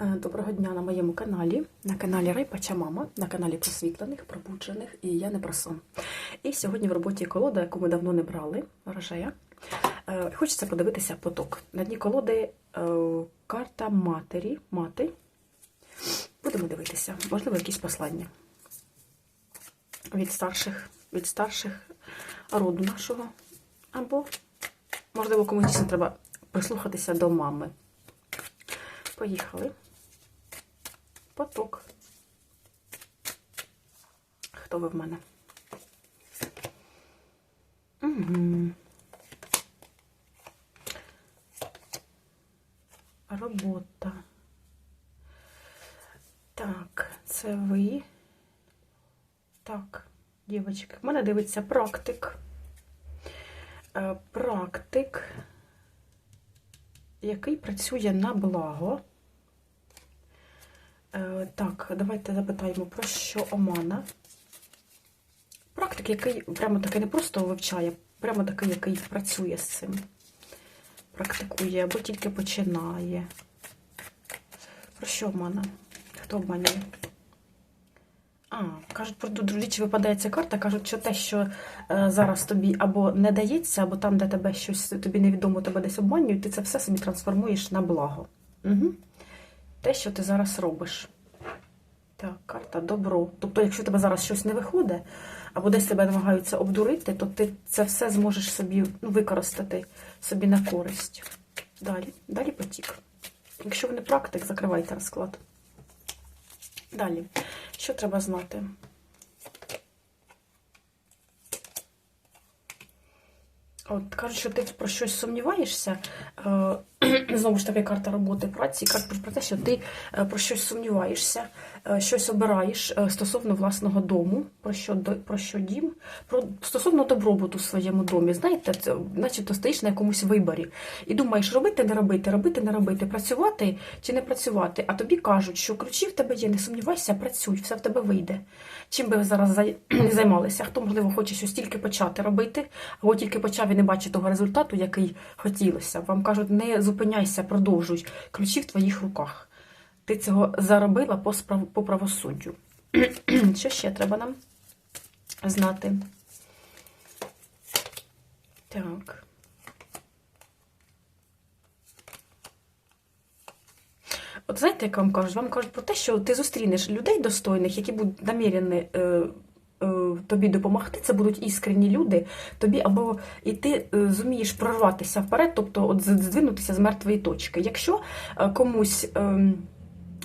Е, Доброго дня на моєму каналі, на каналі Райпача Мама, на каналі просвітлених, пробуджених, і я не про сон. І сьогодні в роботі колода, яку ми давно не брали, рожея. Хочеться подивитися поток. На дні колоди е, карта матері, мати. Будемо дивитися, можливо, якісь послання від старших, від старших роду нашого. Або, можливо, комусь дійсно треба прислухатися до мами. Поїхали. Поток. Хто ви в мене? Угу. Робота. Так, це ви. Так, дівчатки. В мене дивиться практик. Е, Практик, який працює на благо. Е, Так, давайте запитаємо, про що Омана. Практик, який прямо таки не просто вивчає, прямо такий, який працює з цим. Практикує або тільки починає. Про що Омана? Хто обманює? А, кажуть, про двічі випадає ця карта, кажуть, що те, що е, зараз тобі або не дається, або там, де тебе щось тобі невідомо, тебе десь обманюють, ти це все собі трансформуєш на благо. Угу. Те, що ти зараз робиш. Так, карта добро. Тобто, якщо тебе зараз щось не виходить, або десь тебе намагаються обдурити, то ти це все зможеш собі ну, використати собі на користь. Далі, далі потік. Якщо ви не практик, закривайте розклад. Далі. Що треба знати? От кажуть, що ти про щось сумніваєшся. Знову ж таки, карта роботи праці. Кажуть про те, що ти е, про щось сумніваєшся, е, щось обираєш е, стосовно власного дому, про що про що дім, про стосовно добробуту в своєму домі. Знаєте, це начебто стоїш на якомусь виборі і думаєш, робити, не робити, робити, не робити, працювати чи не працювати. А тобі кажуть, що ключі в тебе є, не сумнівайся, працюй, все в тебе вийде. Чим би ви зараз займалися? Хто, можливо, хоче щось тільки почати робити, або тільки почав і не бачить того результату, який хотілося. Вам кажуть, не зупиняйся, продовжуй. Ключі в твоїх руках. Ти цього заробила по, справ... по правосуддю. Що ще треба нам знати? Так. От знаєте, як вам кажуть? Вам кажуть про те, що ти зустрінеш людей достойних, які будуть намірені е, тобі допомогти. Це будуть іскренні люди, тобі або і ти е, зумієш прорватися вперед, тобто от здвинутися з мертвої точки. Якщо е, комусь. Е,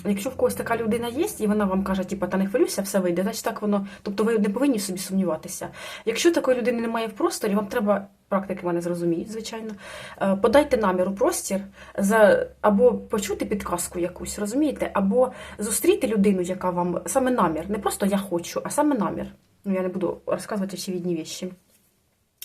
Якщо в когось така людина є, і вона вам каже, типу, та не хвилюйся, все вийде, значить так воно. Тобто ви не повинні собі сумніватися. Якщо такої людини немає в просторі, вам треба, практики мене зрозуміють, звичайно. е, Подайте намір у простір за або почути підказку якусь, розумієте, або зустріти людину, яка вам саме намір, не просто я хочу, а саме намір. Ну я не буду розказувати очевидні віші.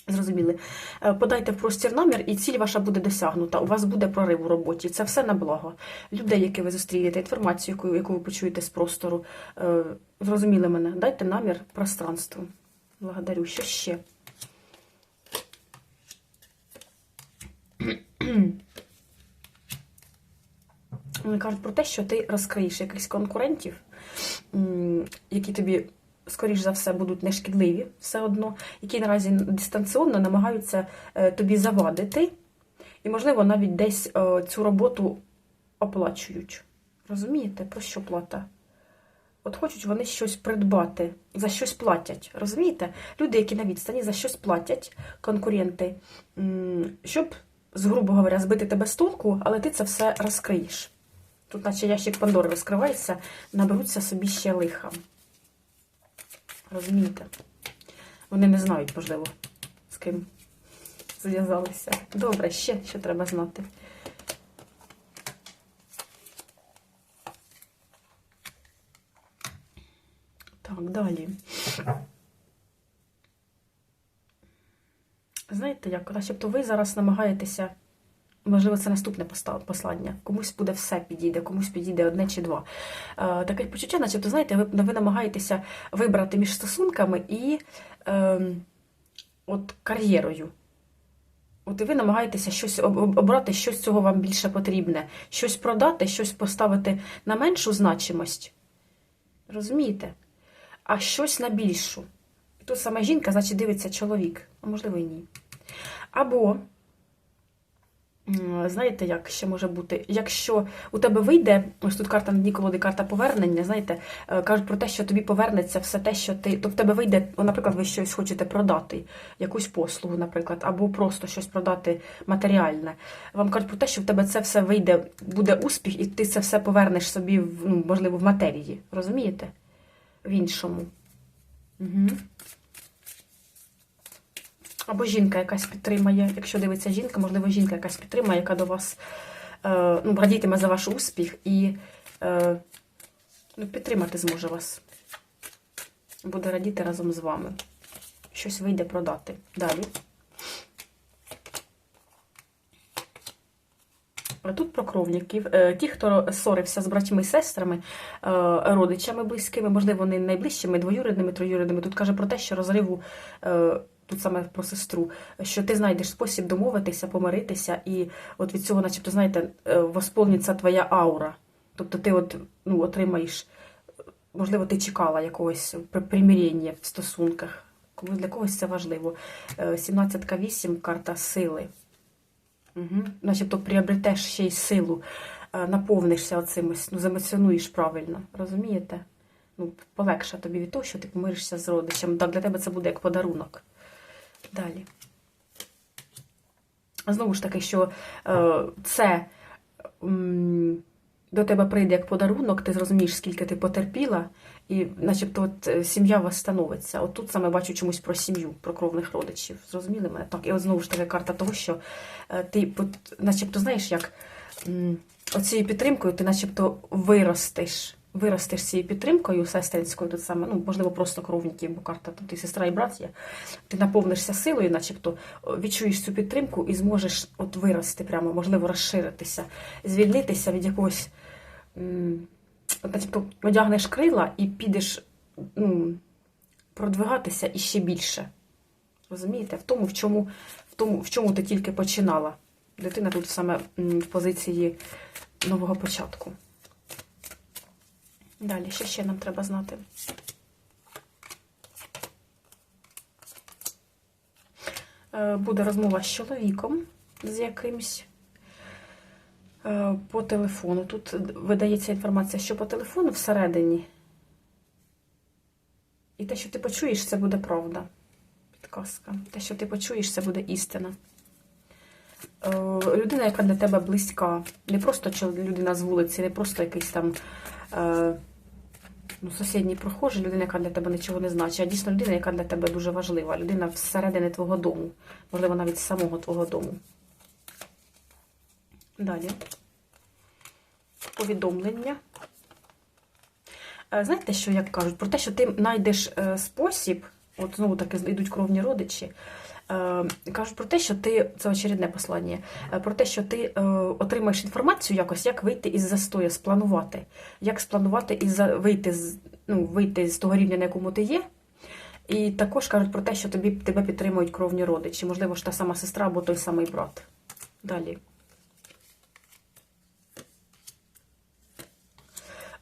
Зрозуміли. Е, Подайте в простір намір, і ціль ваша буде досягнута. У вас буде прорив у роботі. Це все на благо. Людей, які ви зустрінете, інформацію, яку, яку ви почуєте з простору. Е, Зрозуміли мене. Дайте намір пространству. Благодарю. Що ще? Вони кажуть про те, що ти розкриєш якихось конкурентів, які тобі, скоріш за все, будуть нешкідливі все одно, які наразі дистанційно намагаються е, тобі завадити, і, можливо, навіть десь е, цю роботу оплачують. Розумієте, про що плата? От хочуть вони щось придбати, за щось платять. Розумієте? Люди, які на відстані за щось платять, конкуренти, щоб, з, грубо говоря, збити тебе з толку, але ти це все розкриєш. Тут, наче ящик Пандори розкривається, наберуться собі ще лиха. Розумієте? Вони не знають, можливо, з ким зв'язалися. Добре, ще що треба знати. Так, далі. Знаєте, як начебто ви зараз намагаєтеся, можливо, це наступне послання. Комусь буде все підійде, комусь підійде одне чи два. Е, таке почуття, начебто, знаєте, ви, ви намагаєтеся вибрати між стосунками і е, от кар'єрою. От і ви намагаєтеся щось об- об- обрати, що з цього вам більше потрібне. Щось продати, щось поставити на меншу значимость. Розумієте? А щось на більшу. І тут саме жінка, значить, дивиться чоловік, а можливо і ні. Або, знаєте, як ще може бути, якщо у тебе вийде, ось тут карта на дні колоди, карта повернення, знаєте, е, кажуть про те, що тобі повернеться все те, що ти. То в тебе вийде, наприклад, ви щось хочете продати, якусь послугу, наприклад, або просто щось продати матеріальне. Вам кажуть про те, що в тебе це все вийде, буде успіх, і ти це все повернеш собі, ну, можливо, в матерії. Розумієте? В іншому. Угу. Або жінка якась підтримає, якщо дивиться жінка, можливо, жінка якась підтримає, яка до вас е, ну, радітиме за ваш успіх і е, ну, підтримати зможе вас. Буде радіти разом з вами. Щось вийде продати. Далі. Тут про кровників. Е, Ті, хто ссорився з братьми і сестрами, родичами близькими, можливо, не найближчими, двоюрідними, троюрідними. Тут каже про те, що розриву, тут саме про сестру, що ти знайдеш спосіб домовитися, помиритися, і от від цього, начебто, знаєте, е, восполниться твоя аура. Тобто ти от, ну, отримаєш, можливо, ти чекала якогось при- примирення в стосунках. Для когось це важливо. Е, 17-8 карта сили. Угу. Начебто приобретеш ще й силу, е, наповнишся оцимось, ну, замоціонуєш правильно, розумієте? Ну, полегше тобі від того, що ти помиришся з родичем. Так, для тебе це буде як подарунок. Далі. Знову ж таки, що е, це до тебе прийде як подарунок, ти зрозумієш, скільки ти потерпіла, і начебто от, е, сім'я вас становиться. От тут саме бачу чомусь про сім'ю, про кровних родичів. Зрозуміли мене? Так, і от знову ж таки карта того, що е, ти, начебто, знаєш, як оцією підтримкою ти начебто виростеш. Виростеш цією підтримкою сестринською, тут саме, ну, можливо, просто кровників, бо карта тут і сестра, і брат є. Ти наповнишся силою, начебто відчуєш цю підтримку і зможеш от вирости прямо, можливо, розширитися, звільнитися від якогось, от, начебто, одягнеш крила і підеш ну, продвигатися іще більше. Розумієте? В тому, в чому, в тому, в чому ти тільки починала. Дитина тут саме в позиції нового початку. Далі, що ще нам треба знати? Е, Буде розмова з чоловіком, з якимсь е, по телефону. Тут видається інформація, що по телефону всередині. І те, що ти почуєш, це буде правда. Підказка. Те, що ти почуєш, це буде істина. Е, Людина, яка для тебе близька. Не просто людина з вулиці, не просто якийсь там ну, сусідній прохожий, людина, яка для тебе нічого не значить, а дійсно людина, яка для тебе дуже важлива. Людина всередині твого дому. Можливо, навіть самого твого дому. Далі. Повідомлення. Е, Знаєте, що як кажуть? Про те, що ти знайдеш е, спосіб, от знову таки йдуть кровні родичі, е, кажуть про те, що ти, це очередне послання, е, про те, що ти е, отримаєш інформацію якось, як вийти із застою, спланувати, як спланувати і вийти, з, ну, вийти з того рівня, на якому ти є. І також кажуть про те, що тобі, тебе підтримують кровні родичі, можливо, ж та сама сестра або той самий брат. Далі.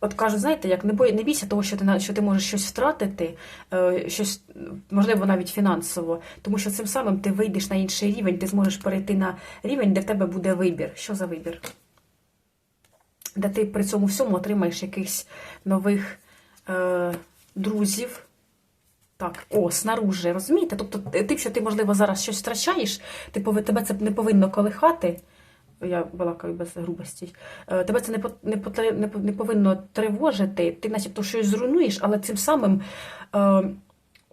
От кажуть, знаєте, як не бой, не бійся того, що ти що ти можеш щось втратити, е, щось можливо навіть фінансово, тому що цим самим ти вийдеш на інший рівень, ти зможеш перейти на рівень, де в тебе буде вибір. Що за вибір? Де ти при цьому всьому отримаєш якихось нових е, друзів. Так, о, снаружи, розумієте? Тобто, тим, що ти, можливо, зараз щось втрачаєш, ти пови- тебе це не повинно колихати. Я балакаю без грубості. Е, Тебе це не, не, не, не повинно тривожити. Ти начебто щось зруйнуєш, але цим самим е,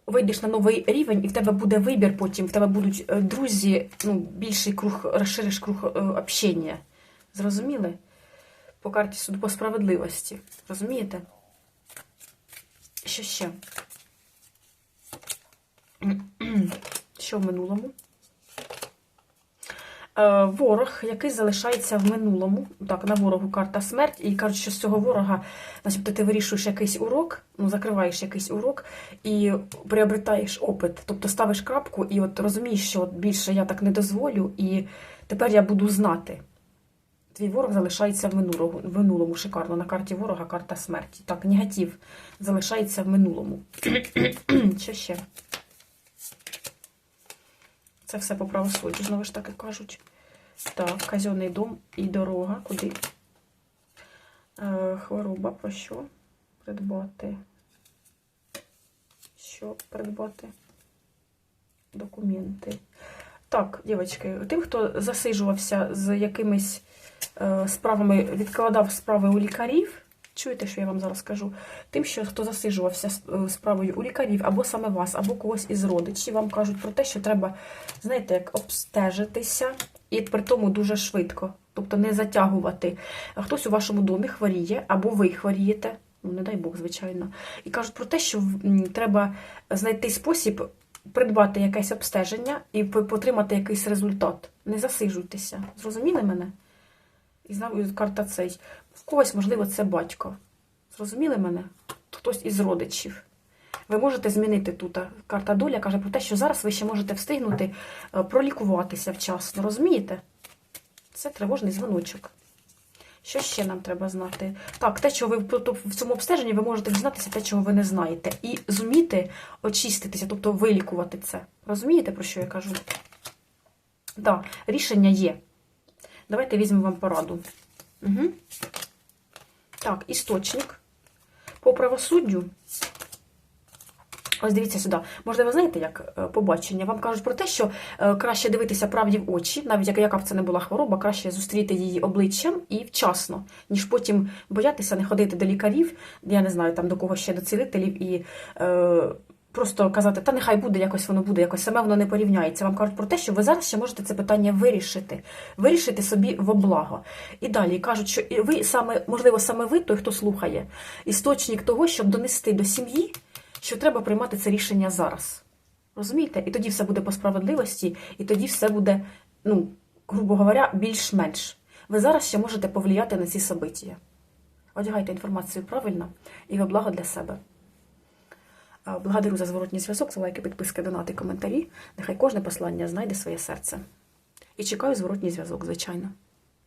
вийдеш на новий рівень, і в тебе буде вибір потім, в тебе будуть е, друзі, ну, більший круг, розшириш круг е, общення. Зрозуміли? По карті суду по справедливості. Розумієте? Що ще? Що в минулому? Е, ворог, який залишається в минулому. Так, на ворогу карта смерть, і кажуть, що з цього ворога, начебто, ти вирішуєш якийсь урок, ну, закриваєш якийсь урок і приобретаєш опит. Тобто ставиш крапку і от розумієш, що от більше я так не дозволю, і тепер я буду знати. Твій ворог залишається в минулому, в минулому шикарно. На карті ворога карта смерті. Так, негатив залишається в минулому. Що ще? Це все по правосуддю, знову ж таки кажуть. Так, казенний дом і дорога. Куди? Е, хвороба про що? Придбати. Що придбати? Документи. Так, дівчатки, тим, хто засиджувався з якимись е, справами, відкладав справи у лікарів. Чуєте, що я вам зараз скажу? Тим, що хто засиджувався е, справою у лікарів, або саме вас, або когось із родичів, вам кажуть про те, що треба, знаєте, як обстежитися, і при тому дуже швидко. Тобто не затягувати. Хтось у вашому домі хворіє, або ви хворієте, ну не дай Бог, звичайно. І кажуть про те, що треба знайти спосіб придбати якесь обстеження і отримати якийсь результат. Не засиджуйтеся. Зрозуміли мене? І знову карта цей. В когось, можливо, це батько. Зрозуміли мене? Хтось із родичів. Ви можете змінити тут. Карта доля каже про те, що зараз ви ще можете встигнути е, пролікуватися вчасно. Розумієте? Це тривожний дзвоночок. Що ще нам треба знати? Так, те, що ви в цьому обстеженні, ви можете дізнатися те, чого ви не знаєте. І зуміти очиститися, тобто вилікувати це. Розумієте, про що я кажу? Так, рішення є. Давайте візьмемо вам пораду. Угу. Так, істочник. По правосуддю. Ось дивіться сюди. Можливо, знаєте, як е, побачення. Вам кажуть про те, що е, краще дивитися правді в очі, навіть як- яка б це не була хвороба, краще зустріти її обличчям і вчасно, ніж потім боятися не ходити до лікарів, я не знаю, там до кого ще до цілителів і. Е, Просто казати, та нехай буде, якось воно буде, якось саме воно не порівняється. Вам кажуть про те, що ви зараз ще можете це питання вирішити, вирішити собі во благо. І далі кажуть, що ви саме, можливо, саме ви, той, хто слухає, істочник того, щоб донести до сім'ї, що треба приймати це рішення зараз. Розумієте? І тоді все буде по справедливості, і тоді все буде, ну, грубо говоря, більш-менш. Ви зараз ще можете повлияти на ці события. Одягайте інформацію правильно і во благо для себе. Благодарю за зворотній зв'язок, за лайки, підписки, донати, коментарі. Нехай кожне послання знайде своє серце. І чекаю зворотній зв'язок, звичайно.